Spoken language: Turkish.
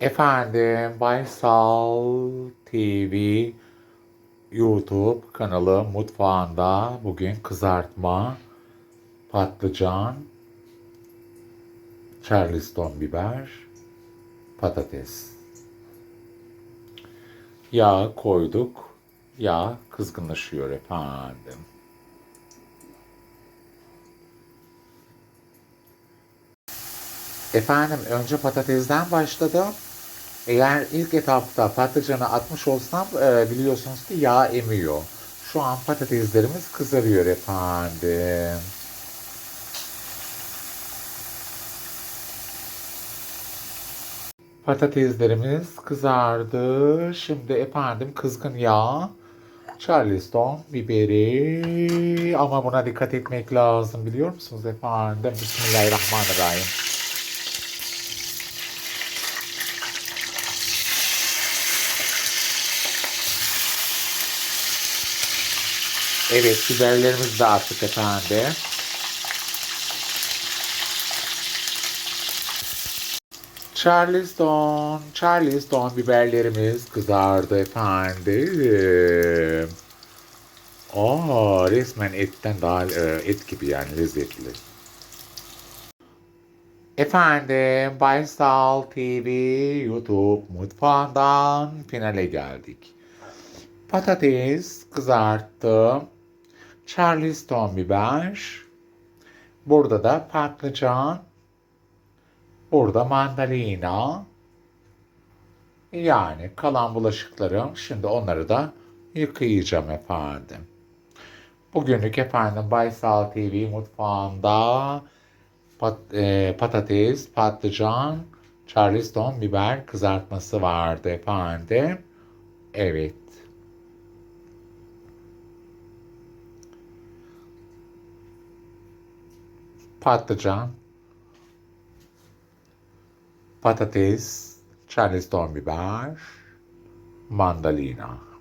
Efendim Baysal TV YouTube kanalı mutfağında bugün kızartma, patlıcan, charleston biber, patates. Yağ koyduk. Yağ kızgınlaşıyor efendim. Efendim önce patatesden başladım. Eğer ilk etapta patlıcanı atmış olsam e, biliyorsunuz ki yağ emiyor. Şu an patateslerimiz kızarıyor efendim. Patateslerimiz kızardı. Şimdi efendim kızgın yağ, Charleston biberi ama buna dikkat etmek lazım biliyor musunuz efendim? Bismillahirrahmanirrahim. Evet biberlerimizi de attık efendim. Charleston, Charleston biberlerimiz kızardı efendim. Aa, resmen etten daha e, et gibi yani lezzetli. Efendim, Baysal TV YouTube mutfağından finale geldik. Patates kızarttım. Charleston biber. Burada da patlıcan. Burada mandalina. Yani kalan bulaşıklarım. Şimdi onları da yıkayacağım efendim. Bugünlük efendim Baysal TV mutfağında pat, e, patates, patlıcan, charleston biber kızartması vardı efendim. Evet. Patlıcan, patates, charleston biber, mandalina.